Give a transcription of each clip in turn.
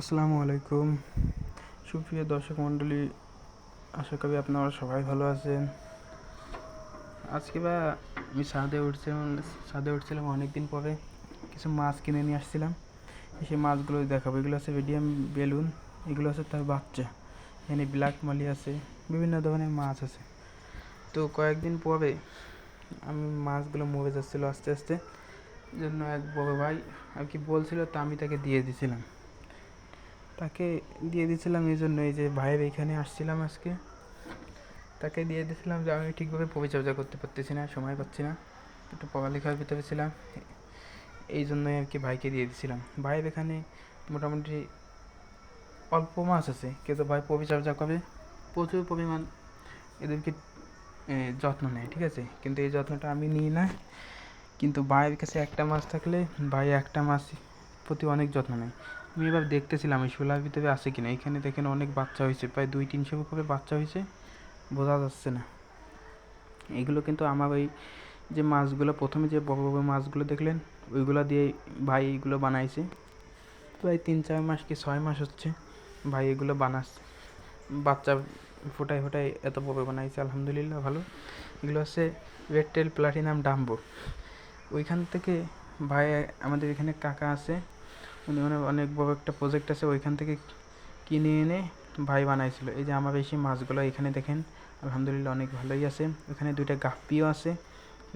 আসসালামু আলাইকুম। সুপ্রিয় দর্শক মণ্ডলী, আশা করি আপনারা সবাই ভালো আছেন। আজকে বা আমি ছাদে উঠছিলাম ছাদে উঠছিলাম অনেক দিন পরে। কিছু মাছ কিনে নিয়ে আসছিলাম। সেই মাছগুলো দেখাবো। এগুলো আছে মিডিয়াম বেলুন, এগুলো আছে তার বাচ্চা। এখানে ব্ল্যাক মালি আছে, বিভিন্ন ধরনের মাছ আছে। তো কয়েকদিন পরে আমি মাছগুলো মরে যাচ্ছিল আস্তে আস্তে। জন্য এক বড় ভাই আর কি বলছিল, তা আমি তাকে দিয়ে দিয়েছিলাম তাকে দিয়ে দিয়েছিলাম এই জন্য এই যে ভাইয়ের এখানে আসছিলাম আজকে। তাকে দিয়ে দিয়েছিলাম যে আমি ঠিকভাবে পরিচর্যা করতে পারতেছি না, সময় পাচ্ছি না, একটু পড়ালেখার ভিতরে ছিলাম। এই জন্যই আর কি ভাইকে দিয়ে দিয়েছিলাম। ভাইয়ের এখানে মোটামুটি অল্প মাছ আছে, কিন্তু ভাই পরিচর্যা করে, প্রচুর পরিমাণ এদেরকে যত্ন নেয়, ঠিক আছে? কিন্তু এই যত্নটা আমি নিই না। কিন্তু ভাইয়ের কাছে একটা মাছ থাকলে ভাই একটা মাছ প্রতি অনেক যত্ন নেয়। আমি এবার দেখতেছিলাম, এই শোলার ভিতরে আছে কিনা। এখানে দেখেন অনেক বাচ্চা হয়েছে, প্রায় দুই তিনশো উপরে বাচ্চা হয়েছে, বোঝা যাচ্ছে না। এগুলো কিন্তু আমার ওই যে মাছগুলো, প্রথমে যে বড় বড় মাছগুলো দেখলেন, ওইগুলো দিয়ে ভাই এইগুলো বানাইছে। প্রায় তিন চার মাস কি ছয় মাস হচ্ছে ভাই এগুলো বানাচ্ছে। বাচ্চা ফোটায় ফোটায় এত বড় বানাইছে, আলহামদুলিল্লাহ ভালো। এগুলো হচ্ছে রেড টেল প্লাটিনাম ডাম্বো ওইখান থেকে ভাই আমাদের এখানে কাকা আছে উনি মানে অনেক বড় একটা প্রজেক্ট আছে, ওইখান থেকে কিনে এনে ভাই বানাইছিল। এই যে আমার বেশি মাছগুলো এখানে দেখেন, আলহামদুলিল্লাহ অনেক ভালোই আছে। ওখানে দুইটা গাপ্পিও আছে।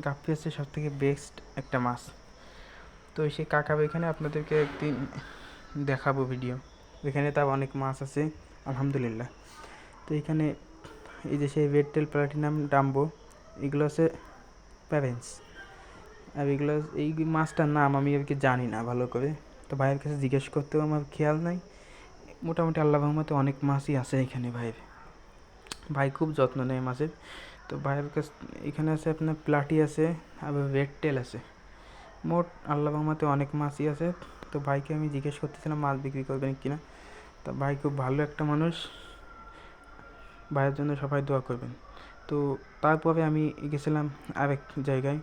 গাপ্পি হচ্ছে সব থেকে বেস্ট একটা মাছ। তো সেই কাকা এখানে আপনাদেরকে একদিন দেখাবো ভিডিও এখানে তার অনেক মাছ আছে, আলহামদুলিল্লাহ। তো এখানে এই যে সেই রেড টেল প্লাটিনাম ডাম্বো, এগুলো আছে প্যারেন্টস আর এগুলো, এই মাছটার নাম আমি আর কি জানি না ভালো করে। তো ভাইয়ের কাছে জিজ্ঞেস করতেও আমার খেয়াল নাই। মোটামুটি আল্লাহ রহমতে অনেক মাছই আছে এখানে ভাইয়ের। ভাই খুব যত্ন নেয় মাছের। তো ভাইয়ের কাছ, এখানে আছে আপনার প্লাটি আছে, আবার রেড টেল আছে। মোট আল্লাহ রহমতে অনেক মাছই আছে। তো ভাইকে আমি জিজ্ঞেস করতেছিলাম, মাছ বিক্রি করবেন কিনা? তা ভাই খুব ভালো একটা মানুষ। ভাইয়ের জন্য সবাই দোয়া করবেন। তো তারপরে আমি গেছিলাম আরেক জায়গায়।